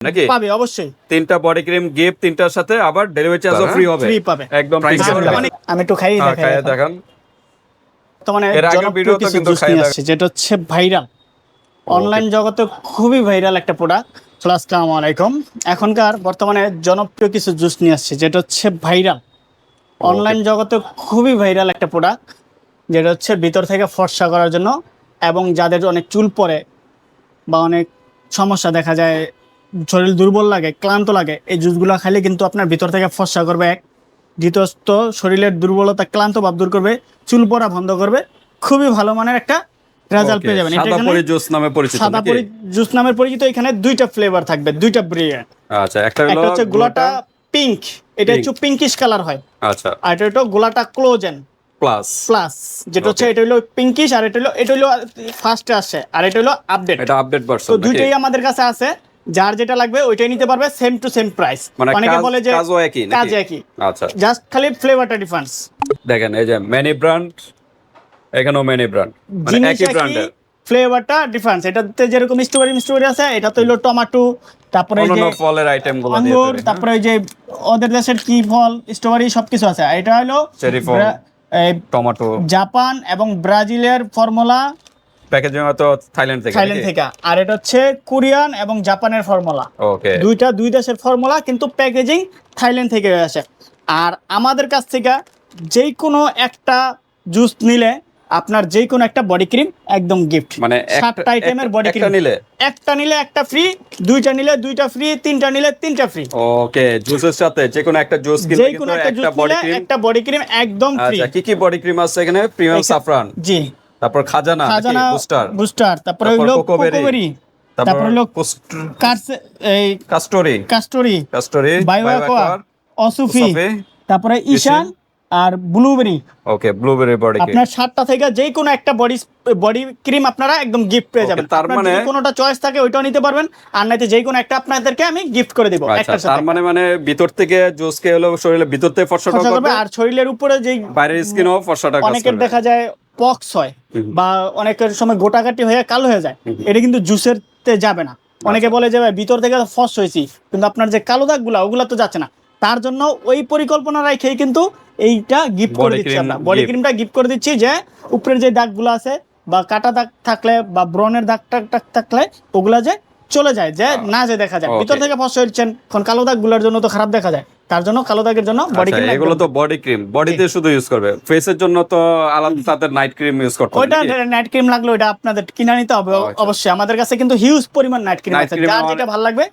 নাকি? পাবে অবশ্যই। তিনটা বডি ক্রিম গিফট তিনটার সাথে আবার ডেলিভারি চার্জও ফ্রি হবে। ফ্রি পাবে। একদম আমি একটু খাই হ্যাঁ, দেখাই খাইয়ে এখন। দেখান। এর জনপ্রিয় ভিডিওতে কিছু কিন্তু আসছে যেটা হচ্ছে ভাইরাল অনলাইন জগতে খুবই ভাইরাল একটা প্রোডাক্ট আসসালামু আলাইকুম। এখনকার বর্তমানে জনপ্রিয় কিছু জুস নিয়ে আসছে যেটা হচ্ছে ভাইরাল অনলাইন জগতে খুবই ভাইরাল একটা প্রোডাক্ট যেটা হচ্ছে ভিতর থেকে ফর্সা করার জন্য এবং যাদের অনেক চুল পড়ে বা অনেক সমস্যা দেখা যায় শরীর দুর্বল লাগে ক্লান্ত লাগে এই জুসগুলো খাইলে কিন্তু আপনার ভিতর থেকে ফর্সা করবে এক। দ্বিতীয়ত শরীরের দুর্বলতা ক্লান্ত ভাব দূর করবে চুল পড়া বন্ধ করবে খুবই ভালো মানের একটা রেজাল্ট পেয়ে যাবেন। এটা সাদা পরি জুস নামে পরিচিত সাদা পরি জুস নামের পরিচিত এখানে দুইটা ফ্লেভার থাকবে দুইটা ব্রিয়ার আচ্ছা একটা হলো হচ্ছে গোলাটা পিঙ্ক এটা। একটু পিঙ্কিশ কালার হয়। আচ্ছা। আর এটা হলো গোলাটা ক্লোজেন প্লাস প্লাস যেটা হচ্ছে এটা হলো পিঙ্কিশ আর এটা হলো এটা হলো ফার্স্টে আসছে আর এটা হলো আপডেট এটা আপডেট ভার্সন তো দুইটাই আমাদের কাছে আছে। যার যেটা লাগবে ওইটাই নিতে পারবে সেম টু সেম প্রাইস মানে অনেকে বলে যে কাজও একই? কাজ একই। আচ্ছা। জাস্ট খালি ফ্লেভারটা ডিফারেন্স দেখেন এই যে মেনি ব্র্যান্ড এখানেও মেনি ব্র্যান্ড মানে একই ব্র্যান্ডের ফ্লেভারটা ডিফারেন্স এটাতে যেরকম স্ট্রবেরি মিস্ট্রবেরি আছে এটা তো হইল টমেটো তারপরে এই যে ফলের আইটেমগুলো দিয়ে আঙ্গুর? তারপরে ওই যে ওদের দেশের কি ফল স্ট্রবেরি সবকিছু আছে। এটা হলো Cherry ফল। এই টমেটো জাপান এবং ব্রাজিলের ফর্মুলা প্যাকেজিং হয়তো থাইল্যান্ড থেকে থাইল্যান্ড থেকে। আর এটা হচ্ছে কোরিয়ান এবং জাপানের ফর্মুলা। ওকে। দুইটা দুই দেশের ফর্মুলা কিন্তু প্যাকেজিং থাইল্যান্ড থেকে আসে। আর আমাদের কাছ থেকে যেই কোনো একটা জুস নিলে আপনার যেই কোনো একটা বডি ক্রিম একদম গিফট। মানে একটা- সাতটা আইটেমের বডি একটা ক্রিম। নিলে? একটা নিলে একটা ফ্রি দুইটা নিলে দুইটা ফ্রি তিনটা নিলে তিনটা ফ্রি ওকে জুসের সাথে যে কোনো একটা জুস কিনলে কোনো একটা জুস বডি ক্রিম একটা বডি ক্রিম একদম ফ্রি আচ্ছা কি কি বডি ক্রিম আছে এখানে? Premium saffron. জি। তারপর খাজানা খাজানা বুস্টার? বুস্টার তারপরে হলো কোকোবেরি, তারপর হলো এই কাস্টোরি। কাস্টরি কাস্টোরি বাইওয়াকোয়া অসুফি, তারপরে ঈশান আর blueberry okay blueberry body cream আপনার সাতটা থেকে যে কোনো একটা বডি বডি ক্রিম আপনারা একদম গিফট পেয়ে যাবেন। তার মানে- কোনোটা চয়েস থাকে ওইটাও নিতে পারবেন। আর নাইতে যে কোনো একটা আপনাদেরকে আমি গিফট করে দেবো আচ্ছা একটার তার মানে মানে ভিতর থেকে জুস কে হলো শরীরের ভিতর থেকে ফর্সাটা করবে? করবে আর শরীরের উপরে যেই বাইরের স্কিনও ফর্সাটা কাজ অনেকের দেখা যায় পক্স হয় বা অনেকের সময় গোটাকাটি হয়ে কালো হয়ে যায়। এটা কিন্তু জুসের তে যাবে না। অনেকে আচ্ছা। বলে যে ভাই ভিতর থেকে ফস হয়েছি কিন্তু আপনার যে কালো দাগগুলা ওগুলা তো যাচ্ছে না। তার জন্য ওই পরিকল্পনা রেখেই কিন্তু এইটা গিফট করে দিচ্ছি আমরা বডি ক্রিমটা গিফট করে দিচ্ছি যে উপরের যে দাগগুলো আছে বা কাটা দাগ থাকলে বা ব্রনের দাগ টাগ থাকলে ওগুলা যে চলে যায় যে না যে দেখা যায়। ভিতর থেকে ফস হয়েছেন এখন কালো দাগগুলোর জন্য তো খারাপ দেখা যায়। তার জন্য কালো দাগের জন্য বডি আচ্ছা, ক্রিম এগুলো তো বডি ক্রিম বডিতে শুধু ইউজ করবে। ফেসের জন্য তো আলাদা তাদের নাইট ক্রিম ইউজ করতে হবে ওইটা নাইট ক্রিম লাগলে ওইটা আপনাদের কিনে নিতে হবে। আচ্ছা। অবশ্যই আমাদের কাছে কিন্তু হিউজ পরিমাণ নাইট ক্রিম আছে। যার যেটা ভালো লাগবে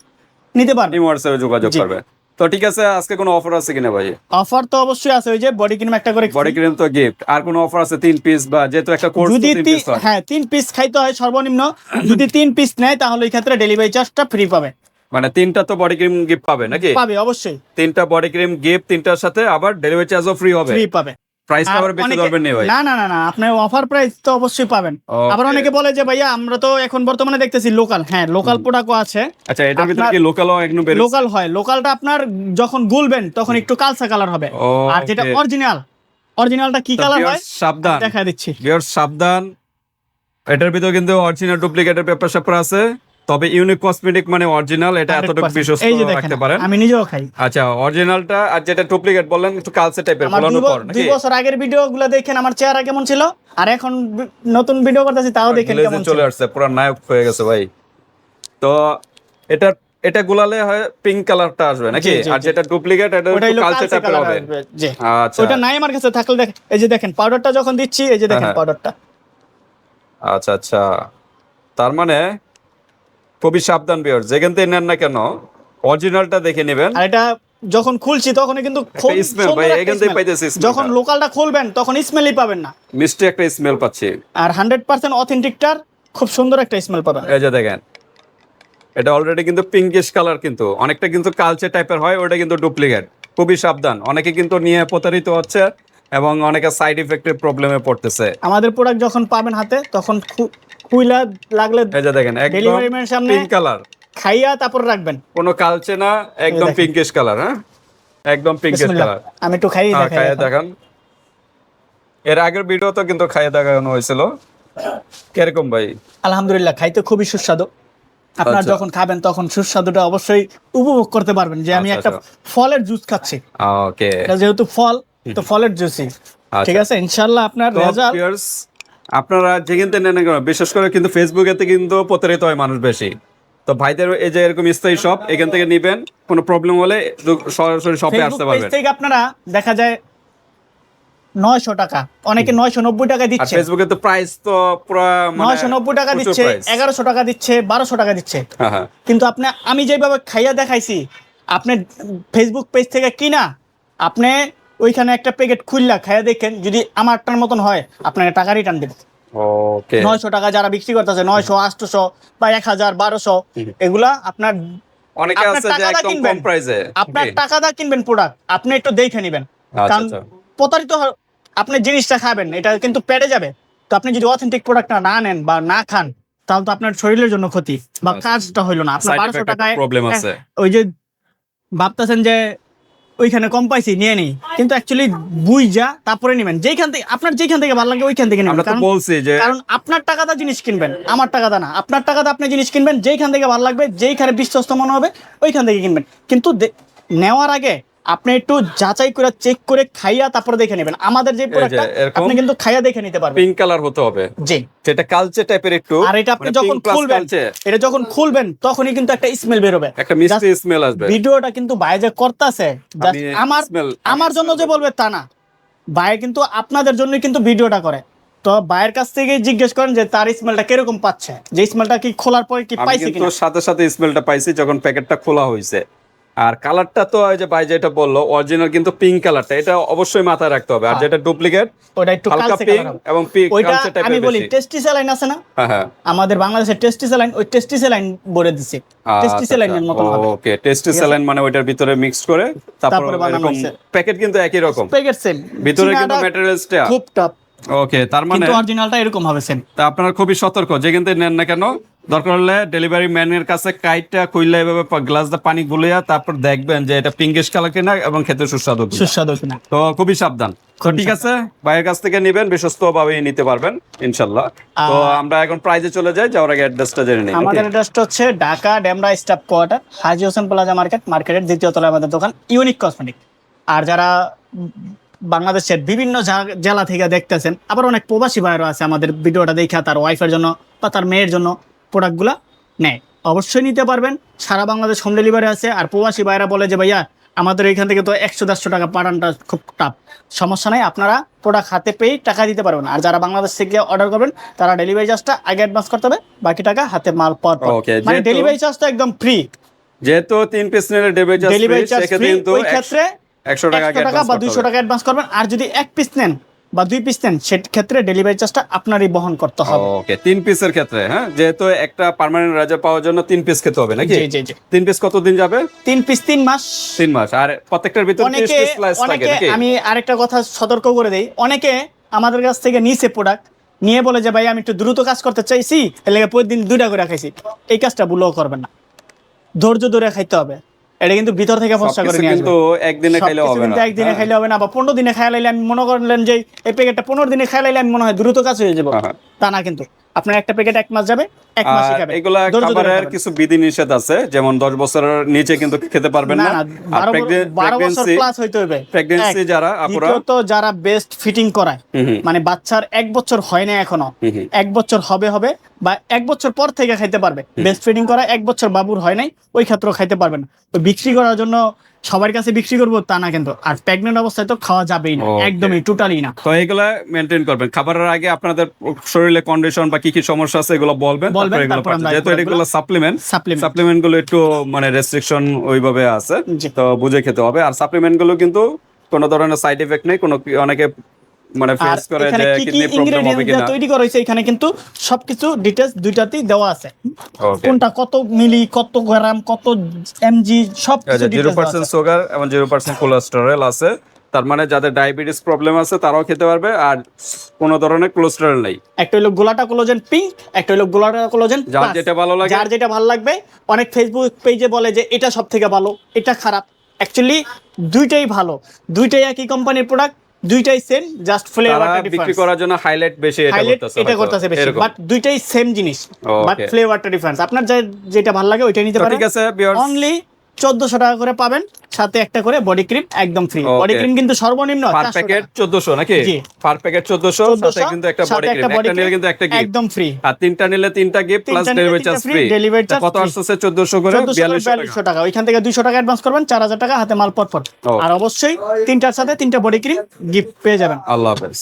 নিতে পারবে। হোয়াটসঅ্যাপে যোগাযোগ করবে। তো ঠিক আছে আজকে কোনো অফার আছে কিনা ভাই? অফার তো অবশ্যই আছে ওই যে বডি ক্রিম একটা করে বডি ক্রিম তো গিফট আর কোনো অফার আছে তিন পিস বা যেহেতু একটা কোর্স যদি তিন পিস হ্যাঁ? তিন পিস খাইতে হয় সর্বনিম্ন। যদি তিন পিস নেয় তাহলে এই ক্ষেত্রে ডেলিভারি চার্জটা ফ্রি পাবে। মানে তিনটা তো বডি ক্রিম গিফট পাবে নাকি? পাবে অবশ্যই। তিনটা বডি ক্রিম গিফট তিনটার সাথে আবার ডেলিভারি চার্জও ফ্রি হবে। ফ্রি পাবে। প্রাইস আবার বেশি ধরবেন নি ভাই। না না না না আপনি অফার প্রাইস তো অবশ্যই পাবেন। আবার অনেকে বলে যে ভাইয়া আমরা তো এখন বর্তমানে দেখতেছি লোকাল হ্যাঁ লোকাল প্রোডাক্টও আছে। আচ্ছা এটার ভিতরে কি লোকাল হয়। লোকালটা আপনার যখন গুলবেন তখন একটু কালসা কালার হবে। আর যেটা অরিজিনাল অরিজিনালটা কি কালার হয়? সাবধান। দেখা দিচ্ছি। বিয়ার সাবধান। এটার ভিতরে কিন্তু অরিজিনাল ডুপ্লিকেটের পেপার স্যাপার আছে। তবে ইউনিক কসমেটিক মানে অরিজিনাল এটা এতটুকু বিশ্বস্ত দেখেন রাখতে পারেন। আমি নিজেও খাই। আচ্ছা অরিজিনালটা আর যেটা ডুপ্লিকেট বললেন একটু কালচে টাইপের দুই পর দুই বছর আগের ভিডিও গুলো দেখেন আমার চেহারা কেমন ছিল। আর এখন নতুন ভিডিও করতেছি তাও দেখেন কেমন চলে আসছে পুরো নায়ক হয়ে গেছে ভাই। তো এটা এটা গুলালে হয় পিঙ্ক কালারটা আসবে নাকি? আর যেটা ডুপ্লিকেট এটা একটু কালচে টাইপের হবে। আচ্ছা। ওটা নাই আমার কাছে থাকলে দেখ এই যে দেখেন পাউডারটা যখন দিচ্ছি এই যে দেখেন হ্যাঁ। পাউডারটা আচ্ছা আচ্ছা। তার মানে খুবই সাবধান বিয়ার যেখান থেকে নেন না কেন অরিজিনালটা দেখে নেবেন। আর এটা যখন খুলছি তখন কিন্তু খুব একটা smell সুন্দর ভাই, এখান থেকে পাইতেছি যখন লোকালটা খুলবেন তখন স্মেলই পাবেন না। মিষ্টি একটা স্মেল পাচ্ছি। আর হান্ড্রেড পার্সেন্ট অথেন্টিকটার খুব সুন্দর একটা স্মেল পাবেন। এই যে দেখেন এটা অলরেডি কিন্তু পিঙ্কিশ কালার কিন্তু। অনেকটা কিন্তু কালচে টাইপের হয় ওটা কিন্তু ডুপ্লিকেট খুবই সাবধান। অনেকে কিন্তু নিয়ে প্রতারিত হচ্ছে এবং অনেকে সাইড ইফেক্টের প্রবলেমে পড়তেছে। আমাদের প্রোডাক্ট যখন পাবেন হাতে তখন খু- লাগলে এই যে দেখেন একদম সামনে- পিঙ্ক কালার খাইয়া তারপর রাখবেন। কোনো কালচে না একদম পিঙ্কিশ কালার হ্যাঁ? একদম পিঙ্কিশ কালার আমি একটু হ্যাঁ দেখাই খাইয়ে দেখান। এর আগের ভিডিও তো কিন্তু খাইয়ে দেখানো হয়েছিল। কীরকম ভাই? আলহামদুলিল্লাহ খাইতে খুবই সুস্বাদু। আপনার আচ্ছা। যখন খাবেন তখন সুস্বাদুটা অবশ্যই উপভোগ করতে পারবেন যে আমি আচ্ছা, একটা ফলের জুস খাচ্ছি। ওকে। যেহেতু ফল তো ফলের জুসই ঠিক আছে? ইনশাল্লাহ আপনার রেজাল্ট আপনারা যেখান থেকে নেন বিশেষ করে কিন্তু ফেসবুকেতে কিন্তু প্রতারিত হয় মানুষ বেশি। তো ভাইদের এই যে এরকম স্থায়ী শপ এখান থেকে নিবেন কোনো প্রবলেম হলে সরাসরি শপে আসতে পারবেন। থেকে আপনারা দেখা যায় নয়শো টাকা অনেকে নয়শো নব্বই টাকা দিচ্ছে। ফেসবুকে তো প্রাইস তো পুরো মানে নয়শো নব্বই টাকা দিচ্ছে। এগারোশো টাকা দিচ্ছে বারোশো টাকা দিচ্ছে। হ্যাঁ হ্যাঁ। কিন্তু আপনি আমি যেভাবে খাইয়া দেখাইছি আপনি ফেসবুক পেজ থেকে কিনা আপনি ওইখানে একটা প্যাকেট খুললা খাইয়া দেখেন যদি আমারটার মতন হয় আপনাকে টাকা রিটার্ন দেবে। ওকে নয়শো টাকা যারা বিক্রি করতেছে নয়শো আটশোশো বা এক হাজার বারোশো এগুলা আপনার অনেকে আপনার আছে যে টাকাটা একদম কিনবেন। কম প্রাইসে আপনার টাকা দা কিনবেন প্রোডাক্ট আপনি একটু দেখে নেবেন। আচ্ছা, কারণ আচ্ছা। প্রতারিত আপনি জিনিসটা খাবেন এটা কিন্তু পেটে যাবে। তো আপনি যদি অথেন্টিক প্রোডাক্টটা না নেন বা না খান তাহলে তো আপনার শরীরের জন্য ক্ষতি বা আচ্ছা। কাজটা হইল না। আপনার বারোশো টাকায় প্রবলেম আছে। ওই যে ভাবতেছেন যে ওইখানে কম পাইছি নিয়ে নেই। কিন্তু অ্যাকচুয়ালি বুই যা তারপরে নেবেন। যেখান থেকে আপনার যেখান থেকে ভালো লাগে ওইখান থেকে নেবেন। কারণ বলছি যে কারণ আপনার টাকাটা জিনিস কিনবেন আমার টাকাটা না। আপনার টাকাটা আপনি জিনিস কিনবেন যেখান থেকে ভালো লাগবে যেইখানে বিশ্বস্ত মনে হবে ওইখান থেকে কিনবেন। কিন্তু নেওয়ার আগে আপনি একটু যাচাই করে চেক করে খাইয়া তারপরে দেখে নেবেন। আমাদের যে প্রোডাক্টটা আপনি কিন্তু খাইয়া দেখে নিতে পারবেন। পিঙ্ক কালার হতে হবে। জি। যেটা কালচে টাইপের একটু আর এটা আপনি মানে যখন খুলবেন এটা যখন খুলবেন তখনই কিন্তু একটা স্মেল বেরোবে। একটা মিষ্টি স্মেল আসবে। ভিডিওটা কিন্তু যে করতেছে আমার আমার জন্য যে বলবে তা না। ভাই কিন্তু আপনাদের জন্য কিন্তু ভিডিওটা করে। তো ভাইয়ের কাছ থেকে জিজ্ঞেস করেন যে তার স্মেলটা কীরকম পাচ্ছে? যে স্মেলটা কি খোলার পরে কি পাইছে কিন্তু কিনা? সাথে সাথে স্মেলটা পাইছি যখন প্যাকেটটা খোলা হয়েছে আর কালারটা তো ওই যে ভাই যেটা বলল অরিজিনাল কিন্তু পিঙ্ক কালারটা এটা অবশ্যই মাথায় রাখতে হবে। আর হ্যাঁ। যেটা ডুপ্লিকেট ওটা একটু হালকা পিঙ্ক এবং পিঙ্ক ওইটা আমি বলি টেস্টি স্যালাইন আছে না? হ্যাঁ হ্যাঁ। আমাদের বাংলাদেশের টেস্টি স্যালাইন ওই টেস্টি স্যালাইন বলে দিছে। টেস্টি স্যালাইনের মতন হবে। ওকে টেস্টি স্যালাইন মানে ওইটার ভিতরে মিক্স করে তারপর এরকম প্যাকেট কিন্তু একই রকম। প্যাকেট সেম ভিতরে কিন্তু ম্যাটেরিয়ালসটা খুব টপ ওকে তার মানে কিন্তু অরিজিনালটা এরকম হবে সেম তা আপনারা খুবই সতর্ক যে কিন্তু নেন না কেন দরকার হলে ডেলিভারি ম্যানের কাছে কাইটটা খুললে এভাবে গ্লাস দিয়ে পানি গুলিয়া তারপর দেখবেন যে এটা পিঙ্কিশ কালার কিনা এবং খেতে সুস্বাদু কিনা। সুস্বাদু কিনা। তো খুবই সাবধান। তো ঠিক আছে ভাইয়ের কাছ থেকে নেবেন বিশ্বস্ত ভাবে নিতে পারবেন ইনশাল্লাহ। তো আমরা এখন প্রাইজে চলে যাই যাওয়ার আগে অ্যাড্রেসটা জেনে নিই। আমাদের অ্যাড্রেসটা হচ্ছে Dhaka Demra staff quarter Haji Hossain plaza market মার্কেটের দ্বিতীয় তলায় আমাদের দোকান ইউনিক কসমেটিক আর যারা বাংলাদেশের বিভিন্ন জেলা থেকে দেখতেছেন আবার অনেক প্রবাসী ভাইরও আছে আমাদের ভিডিওটা দেখা তার ওয়াইফের জন্য বা তার মেয়ের জন্য প্রোডাক্টগুলো নেয়। অবশ্যই নিতে পারবেন। সারা বাংলাদেশ হোম ডেলিভারি আছে। আর প্রবাসী ভাইরা বলে যে ভাইয়া আমাদের এখান থেকে তো একশো দেড়শো টাকা পাঠানটা খুব টাফ সমস্যা নাই আপনারা প্রোডাক্ট হাতে পেয়ে টাকা দিতে পারবেন। আর যারা বাংলাদেশ থেকে অর্ডার করবেন তারা ডেলিভারি চার্জটা আগে অ্যাডভান্স করতে হবে বাকি টাকা হাতে মাল পাওয়ার পর। মানে ডেলিভারি চার্জটা একদম ফ্রি যেহেতু তিন পিস নিলে ডেলিভারি চার্জ চার্জ সেক্ষেত্রে ফ্রি কিন্তু ওই ক্ষেত্রে একশো টাকা একশো টাকা বা দুইশো টাকা অ্যাডভান্স করবেন। আর যদি এক পিস নেন বা দুই পিস নেন সেক্ষেত্রে ডেলিভারি চার্জটা আপনারই বহন করতে হবে। ওকে তিন পিসের ক্ষেত্রে হ্যাঁ? যেহেতু একটা পার্মানেন্ট রাজা পাওয়ার জন্য তিন পিস খেতে হবে নাকি? জি জি তিন পিস কতদিন যাবে? তিন পিস তিন মাস। তিন মাস আর প্রত্যেকটার ভিতরে অনেকে অনেকে আমি আরেকটা কথা সতর্ক করে দেই। অনেকে আমাদের কাছ থেকে নিছে প্রোডাক্ট নিয়ে বলে যে ভাই আমি একটু দ্রুত কাজ করতে চাইছি এর লেগে প্রতিদিন দুইটা করে খাইছি। এই কাজটা ভুলও করবেন না। ধৈর্য ধরে খাইতে হবে। এটা কিন্তু ভিতর থেকে ফসা করে নিয়ে কিন্তু একদিনে খাইলে হবে না একদিনে হ্যাঁ। খাইলে হবে না বা পনেরো দিনে খাইলে আমি মনে করলেন যে এই প্যাকেটটা পনেরো দিনে খাইলে আমি মনে হয় দ্রুত কাজ হয়ে যাবে হ্যাঁ, হ্যাঁ। তা না কিন্তু আপনার একটা প্যাকেট এক মাস যাবে এক মাসই আর এগুলা খাবারের কিছু বিধি নিষেধ আছে যেমন দশ বছরের নিচে কিন্তু খেতে পারবেন না আর বারো বছর- প্লাস হইতে হবে প্রেগনেন্সি এক। যারা আপুরা দ্বিতীয়ত যারা বেস্ট ফিটিং করায়। মানে বাচ্চার এক বছর হয় না এখনও। এক বছর হবে হবে বা এক বছর পর থেকে খাইতে পারবে। বেস্ট ফিটিং করা এক বছর বাবুর হয় নাই ওই ক্ষেত্রে খাইতে পারবে না। তো বিক্রি করার জন্য সবার কাছে বিক্রি করব তা না কিন্তু। আর প্রেগনেন্ট অবস্থায় তো খাওয়া যাবেই না. একদমই টোটালি না। তো এগুলো মেনটেন করবেন। খাবারের আগে আপনাদের শরীরে কন্ডিশন বা কি কি সমস্যা আছে এগুলো বলবেন। যেহেতু এগুলো- সাপ্লিমেন্ট সাপ্লিমেন্টগুলো একটু মানে রেস্ট্রিকশন ওইভাবে আছে তো বুঝে খেতে হবে। আর সাপ্লিমেন্টগুলো কিন্তু কোনো ধরনের সাইড এফেক্ট নেই কোনো অনেকে মানে ফেস করে যে কিডনি প্রবলেম হবে কিনা। তৈরি করা হয়েছে এখানে কিন্তু সবকিছু ডিটেলস দুইটাতেই দেওয়া আছে। কোনটা কত মিলি কত গ্রাম কত এমজি সব কিছু জিরো details দেওয়া আছে। সুগার এবং জিরো পার্সেন্ট কোলেস্টেরল আছে। তার মানে যাদের ডায়াবেটিস প্রবলেম আছে তারাও খেতে পারবে আর কোনো ধরনের কোলেস্টেরল নেই। একটা হলো গোলাটা কোলোজেন পিঙ্ক একটা হলো গোলাটা কোলোজেন যার যেটা ভালো লাগে। যার যেটা ভালো লাগবে অনেক ফেসবুক পেজে বলে যে এটা সব থেকে ভালো এটা খারাপ। অ্যাকচুয়ালি দুইটাই ভালো। দুইটাই একই কোম্পানির প্রোডাক্ট দুইটাই সেম জাস্ট ফ্লেভারটা ডিফারেন্স বিক্রি করার জন্য হাইলাইট বেশি এটা করতেছে এটা করতেছে বেশি বাট দুইটাই সেম জিনিস বাট. ফ্লেভারটা ডিফারেন্স আপনার যে- যেটা ভালো লাগে ওইটাই নিতে পারেন। ঠিক আছে অনলি চোদ্দশো টাকা করে পাবেন। সাথে একটা করে বডি ক্রিম একদম ফ্রি বডি ক্রিম কিন্তু সর্বনিম্ন পার প্যাকেট টাকা। 1400 নাকি? পার প্যাকেট 1400 সাথে কিন্তু একটা বডি ক্রিম একটা নিলে কিন্তু একটা গিফট একদম ফ্রি আর তিনটা নিলে তিনটা gift plus delivery charge free delivery charge কত আসছে 1400 করে? চোদ্দশো 4200 টাকা। ওইখান থেকে দুইশো টাকা অ্যাডভান্স করবেন চার হাজার টাকা হাতে মাল পট পট আর অবশ্যই তিনটার সাথে তিনটা বডি ক্রিম গিফট পেয়ে যাবেন। আল্লাহ হাফেজ।